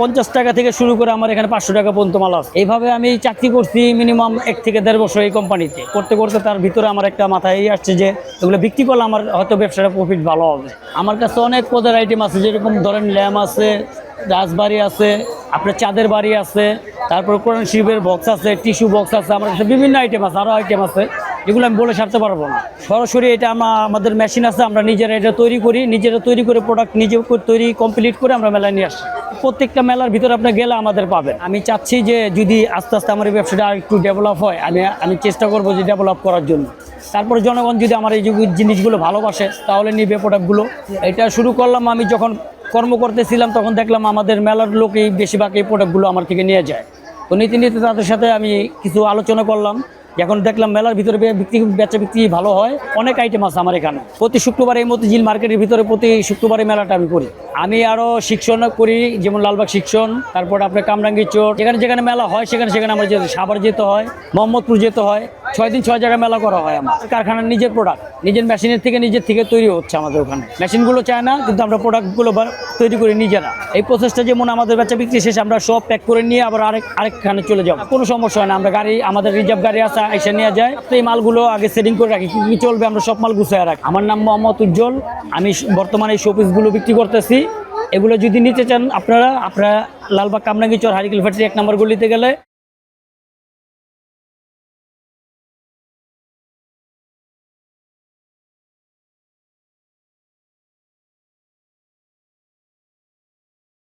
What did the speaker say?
পঞ্চাশ টাকা থেকে শুরু করে আমার এখানে পাঁচশো টাকা পর্যন্ত মাল আছে। এইভাবে আমি চাকরি করছি মিনিমাম এক থেকে দেড় বছর এই কোম্পানিতে করতে করতে তার ভিতরে আমার একটা মাথায় আসছে যে, এগুলো বিক্রি করলে আমার হয়তো ব্যবসাটা প্রফিট ভালো হবে। আমার কাছে অনেক পদের আইটেম আছে, যেরকম ধরেন ল্যাম আছে, রাজবাড়ি আছে, আপনার চাঁদের বাড়ি আছে, তারপর কোরআন শিবের বক্স আছে টিস্যু বক্স আছে, আমার কাছে বিভিন্ন আইটেম আছে আরও আইটেম আছে। যেগুলো আমি বলে সারতে পারব না। সরাসরি এটা আমরা, আমাদের মেশিন আছে, আমরা নিজেরা এটা তৈরি করি, নিজেরা তৈরি করে প্রোডাক্ট নিজে তৈরি কমপ্লিট করে আমরা মেলায় নিয়ে আসি। প্রত্যেকটা মেলার ভিতরে আপনি গেলে আমাদের পাবেন। আমি চাচ্ছি যে যদি আস্তে আস্তে আমার এই ব্যবসাটা একটু ডেভেলপ হয়, আমি আমি চেষ্টা করব যে ডেভেলপ করার জন্য। তারপরে জনগণ যদি আমার এই জিনিসগুলো ভালোবাসে, তাহলে নিবে প্রোডাক্টগুলো এটা শুরু করলাম আমি যখন কর্ম করতেছিলাম, তখন দেখলাম আমাদের মেলার লোকই বেশিরভাগ এই প্রোডাক্টগুলো আমার থেকে নিয়ে যায়। তো নীতি নীতি তাদের সাথে আমি কিছু আলোচনা করলাম। এখন দেখলাম মেলার ভিতরে বিক্রি বেচা বিক্রি ভালো হয়। অনেক আইটেম আছে আমার এখানে। প্রতি শুক্রবারে এই মতিঝিল মার্কেটের ভিতরে প্রতি শুক্রবারে মেলাটা আমি করি। আমি আরও শিক্ষণ করি, যেমন লালবাগ শিক্ষণ, তারপর আপনার কামরাঙ্গি চোর, যেখানে যেখানে মেলা হয়, সেখানে সেখানে আমরা যেতে সাভার যেতে হয়, মোহাম্মদপুর যেতে হয়। ছয় দিন, ছয় জায়গায় মেলা করা হয় আমার। কারখানার নিজের প্রোডাক্ট নিজের মেশিনের থেকে নিজের থেকে তৈরি হচ্ছে আমাদের ওখানে। মেশিনগুলো চায় না, কিন্তু আমরা প্রোডাক্টগুলো তৈরি করি নিজেরা। এই প্রসেসটা যেমন আমাদের বেচা বিক্রি শেষে আমরা সব প্যাক করে নিয়ে আবার আরেক আরেকখানে চলে যাব। কোনো সমস্যা হয় না, আমরা গাড়ি আমাদের রিজার্ভ গাড়ি আছে এসে নিয়ে যায়। তো এই মালগুলো আগে সেটিং করে রাখি, কি কি চলবে, আমরা সব মাল গুছিয়ে রাখি। আমার নাম মোহাম্মদ উজ্জ্বল। আমি বর্তমানে এই শোপিসগুলো বিক্রি করতেছি। এগুলো যদি নিতে চান আপনারা আপনারা লালবাগ কামরাঙ্গি চর হারিকেল ফ্যাক্টরি এক নম্বর গলিতে গেলে